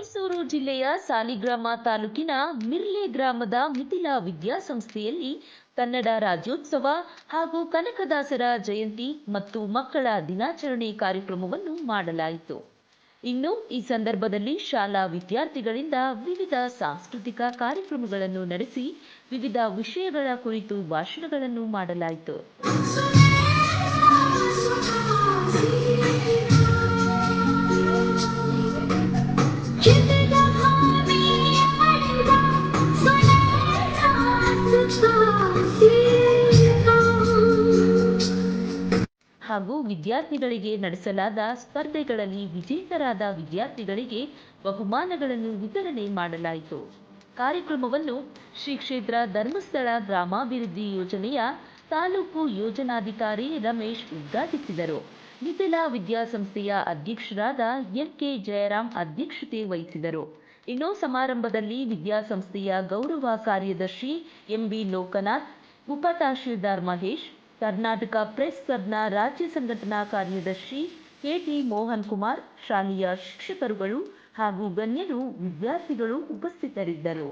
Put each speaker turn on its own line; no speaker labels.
ಮೈಸೂರು ಜಿಲ್ಲೆಯ ಸಾಲಿಗ್ರಾಮ ತಾಲೂಕಿನ ಮಿರ್ಲೆ ಗ್ರಾಮದ ಮಿಥಿಲಾ ವಿದ್ಯಾಸಂಸ್ಥೆಯಲ್ಲಿ ಕನ್ನಡ ರಾಜ್ಯೋತ್ಸವ ಹಾಗೂ ಕನಕದಾಸರ ಜಯಂತಿ ಮತ್ತು ಮಕ್ಕಳ ದಿನಾಚರಣೆ ಕಾರ್ಯಕ್ರಮವನ್ನು ಮಾಡಲಾಯಿತು. ಇನ್ನು ಈ ಸಂದರ್ಭದಲ್ಲಿ ಶಾಲಾ ವಿದ್ಯಾರ್ಥಿಗಳಿಂದ ವಿವಿಧ ಸಾಂಸ್ಕೃತಿಕ ಕಾರ್ಯಕ್ರಮಗಳನ್ನು ನಡೆಸಿ ವಿವಿಧ ವಿಷಯಗಳ ಕುರಿತು ಭಾಷಣಗಳನ್ನು ಮಾಡಲಾಯಿತು. ಹಾಗೂ ವಿದ್ಯಾರ್ಥಿಗಳಿಗೆ ನಡೆಸಲಾದ ಸ್ಪರ್ಧೆಗಳಲ್ಲಿ ವಿಜೇತರಾದ ವಿದ್ಯಾರ್ಥಿಗಳಿಗೆ ಬಹುಮಾನಗಳನ್ನು ವಿತರಣೆ ಮಾಡಲಾಯಿತು. ಕಾರ್ಯಕ್ರಮವನ್ನು ಶ್ರೀ ಕ್ಷೇತ್ರ ಧರ್ಮಸ್ಥಳ ಗ್ರಾಮಾಭಿವೃದ್ಧಿ ಯೋಜನೆಯ ತಾಲೂಕು ಯೋಜನಾಧಿಕಾರಿ ರಮೇಶ್ ಉದ್ಘಾಟಿಸಿದರು. ಮಿಥಿಲಾ ವಿದ್ಯಾಸಂಸ್ಥೆಯ ಅಧ್ಯಕ್ಷರಾದ ಎನ್ಕೆ ಜಯರಾಮ್ ಅಧ್ಯಕ್ಷತೆ ವಹಿಸಿದರು. ಇನ್ನು ಸಮಾರಂಭದಲ್ಲಿ ವಿದ್ಯಾಸಂಸ್ಥೆಯ ಗೌರವ ಕಾರ್ಯದರ್ಶಿ ಎಂಬಿ ಲೋಕನಾಥ್ ಉಪತಹಶೀಲ್ದಾರ್ ಮಹೇಶ್ ಕರ್ನಾಟಕ ಪ್ರೆಸ್ ಕ್ಲಬ್ನ ರಾಜ್ಯ ಸಂಘಟನಾ ಕಾರ್ಯದರ್ಶಿ ಕೆಟಿ ಮೋಹನ್ ಕುಮಾರ್ ಶಾಲೆಯ ಶಿಕ್ಷಕರುಗಳು ಹಾಗೂ ಗಣ್ಯರು ವಿದ್ಯಾರ್ಥಿಗಳು ಉಪಸ್ಥಿತರಿದ್ದರು.